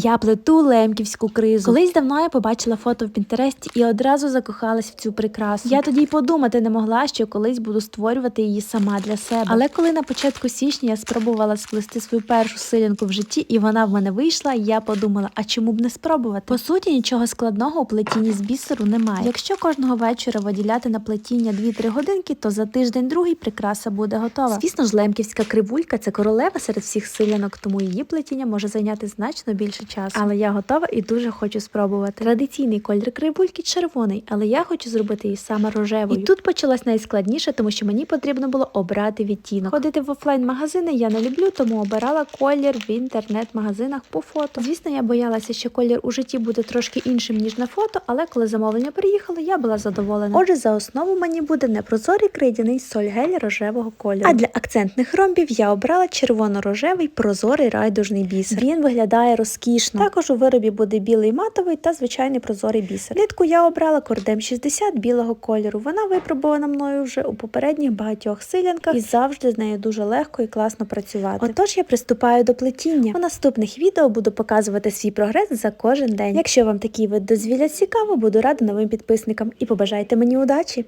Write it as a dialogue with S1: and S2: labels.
S1: Я плету лемківську кризу. Колись давно я побачила фото в Пінтересті і одразу закохалась в цю прикрасу. Я тоді й подумати не могла, що колись буду створювати її сама для себе. Але коли на початку січня я спробувала сплести свою першу силянку в житті, і вона в мене вийшла, я подумала, а чому б не спробувати? По суті, нічого складного у плетінні з бісеру немає. Якщо кожного вечора виділяти на плетіння 2-3 годинки, то за тиждень другий прикраса буде готова. Звісно ж, лемківська кривулька це королева серед всіх силянок, тому її плетіння може зайняти значно більше часу. Але я готова і дуже хочу спробувати. Традиційний колір кривульки червоний, але я хочу зробити її саме рожевою. І тут почалось найскладніше, тому що мені потрібно було обрати відтінок. Ходити в офлайн-магазини я не люблю, тому обирала колір в інтернет-магазинах по фото. Звісно, я боялася, що колір у житті буде трошки іншим ніж на фото, але коли замовлення приїхало, я була задоволена. Отже, за основу мені буде непрозорий крейдяний сольгель рожевого кольору. А для акцентних ромбів я обрала червоно-рожевий прозорий райдужний бісер. Він виглядає розкішно. Також у виробі буде білий матовий та звичайний прозорий бісер. Нитку я обрала кордем 60 білого кольору. Вона випробована мною вже у попередніх багатьох силянках і завжди з нею дуже легко і класно працювати. Отож я приступаю до плетіння. У наступних відео буду показувати свій прогрес за кожен день. Якщо вам такий вид дозвілля цікаво, буду рада новим підписникам і побажайте мені удачі!